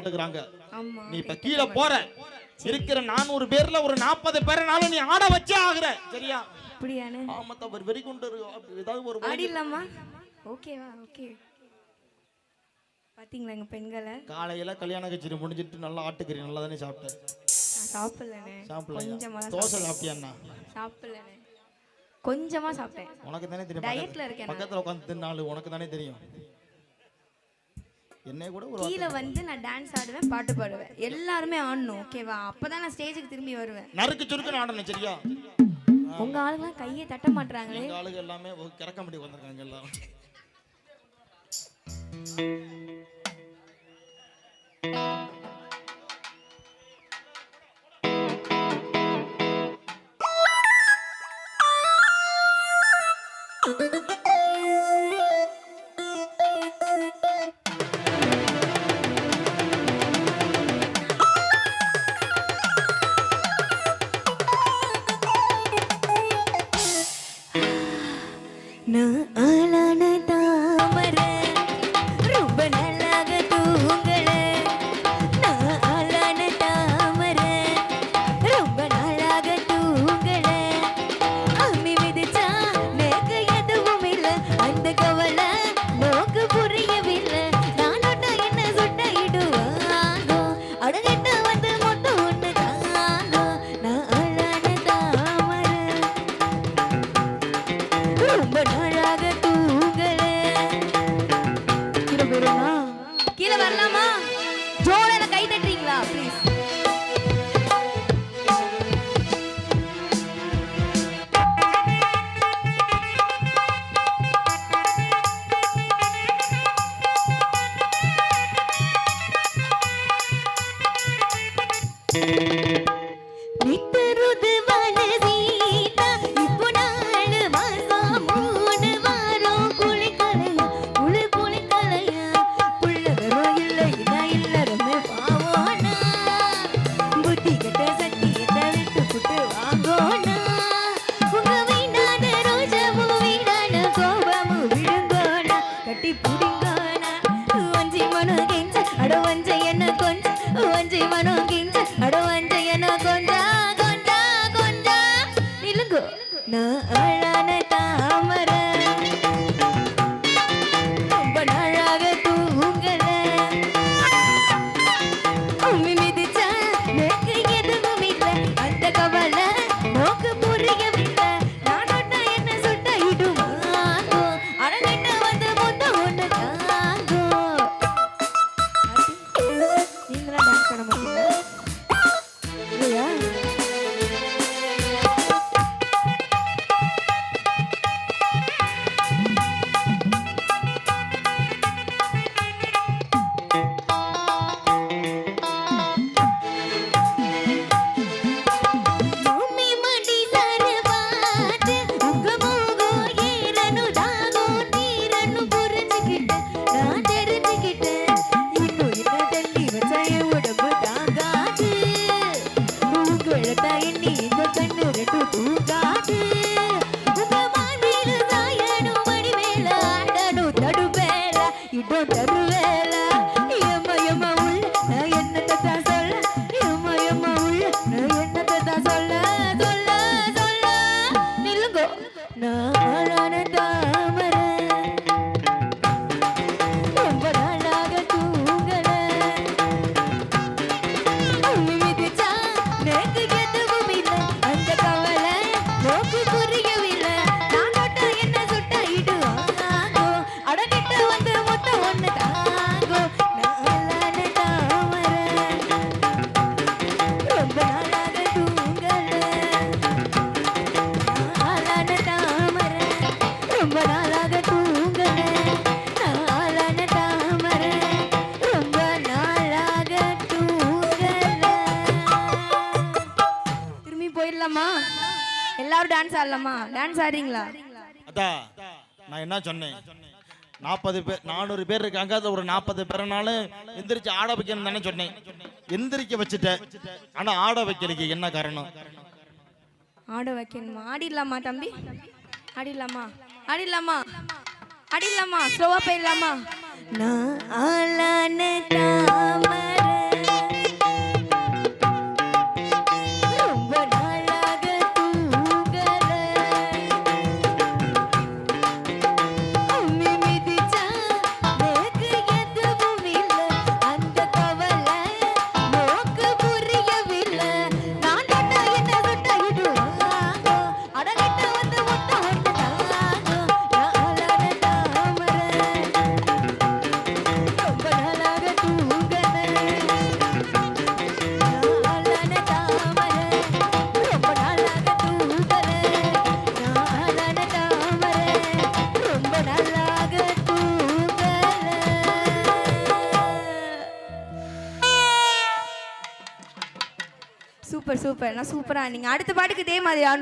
மாட்டேங்கிறாங்க நீ இப்ப கீழே போற. இருக்கிற நானூறு பேர்ல ஒரு நாற்பது பேரனாலும் நீ ஆட வச்சே ஆகுற. சரியா? அப்படியானே? ஆமா தவறு வெறி கொண்டு இரு- அப்படி ஏதாவது ஒரு வழி- ஆடிடலாமா? ஓகேவா ஓகே பாத்தீங்களா எங்க பெண்களை? காலையில கல்யாண கச்சேரி முடிஞ்சிட்டு நல்லா ஆட்டுக்கறி நல்லா தானே சாப்பிட்டேன். தான் தோசை சாப்பிட்டியாண்ணா கொஞ்சமா சாப்பிட்டேன். உனக்கு தானே தெரியும். டயட்ல இருக்கேன். பக்கத்துல தின்னாலு உனக்கு தானே தெரியும். என்னை கூட ஒரு கீழே வந்து நான் டான்ஸ் ஆடுவேன் பாட்டு பாடுவேன். எல்லாருமே ஆடணும் ஓகேவா அப்பதான் நான் ஸ்டேஜுக்கு திரும்பி வருவேன். நறுக்கு சுருக்குன்னு ஆடணும் சரியா? உங்க ஆளுங்களாம் கையை தட்ட மாட்டாங்களே ஆளுங்க எல்லாமே கிறக்க முடி வந்திருக்காங்க எல்லாரும் I. போயிடலாமா? எல்லாரும் டான்ஸ் ஆடலாமா? டான்ஸ் ஆடுறீங்களா? அதா நான் என்ன சொன்னேன்? நாற்பது பேர் நானூறு பேர் இருக்காங்க அதுல ஒரு நாற்பது பேரனாலும் எந்திரிச்சு ஆட வைக்கணும் தானே சொன்னேன். எந்திரிக்க வச்சுட்டேன். ஆனா ஆட வைக்கலைக்கு என்ன காரணம்? ஆட வைக்கணுமா? ஆடிடலாமா தம்பி? ஆடிடலாமா? ஆடிடலாமா? ஆடிடலாமா? ஸ்லோவா போயிடலாமா? நான் ஆளான தாமரை சூப்பர் சூப்பர் நான் சூப்பரா நீங்க அடுத்த பாட்டுக்கு இதே மாதிரி ஆடணும்.